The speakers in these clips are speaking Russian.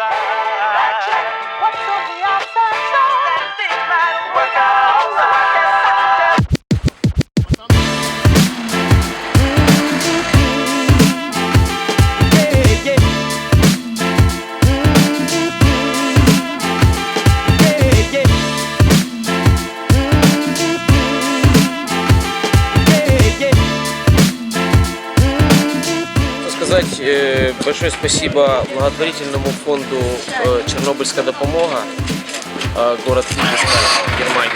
outside? What's on the outside? That thing might work out. Сказать э, большое спасибо благотворительному фонду э, «Чернобыльская допомога», э, город Финская, Германия.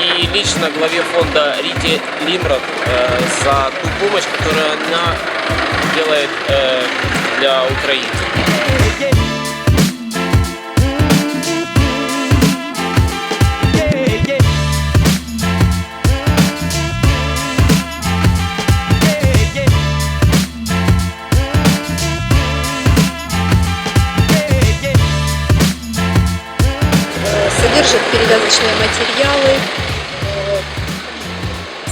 И лично главе фонда Рите Лимрот э, за ту помощь, которую она делает для Украины. Содержит перевязочные материалы, э,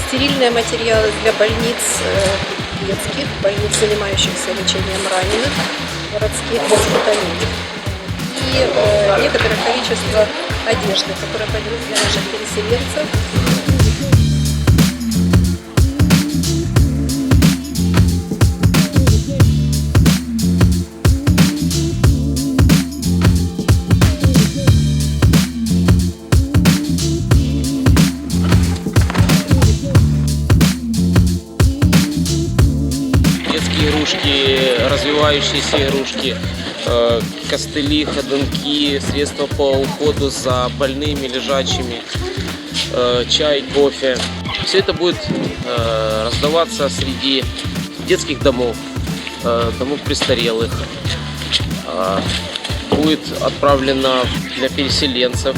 стерильные материалы для больниц э, детских, больниц, занимающихся лечением раненых, городских госпиталей. И э, некоторое количество одежды, которая пойдет для наших переселенцев. Игрушки, развивающиеся игрушки, э, костыли, ходунки, средства по уходу за больными, лежачими, э, чай, кофе. Все это будет э, раздаваться среди детских домов, домов престарелых. Будет отправлено для переселенцев.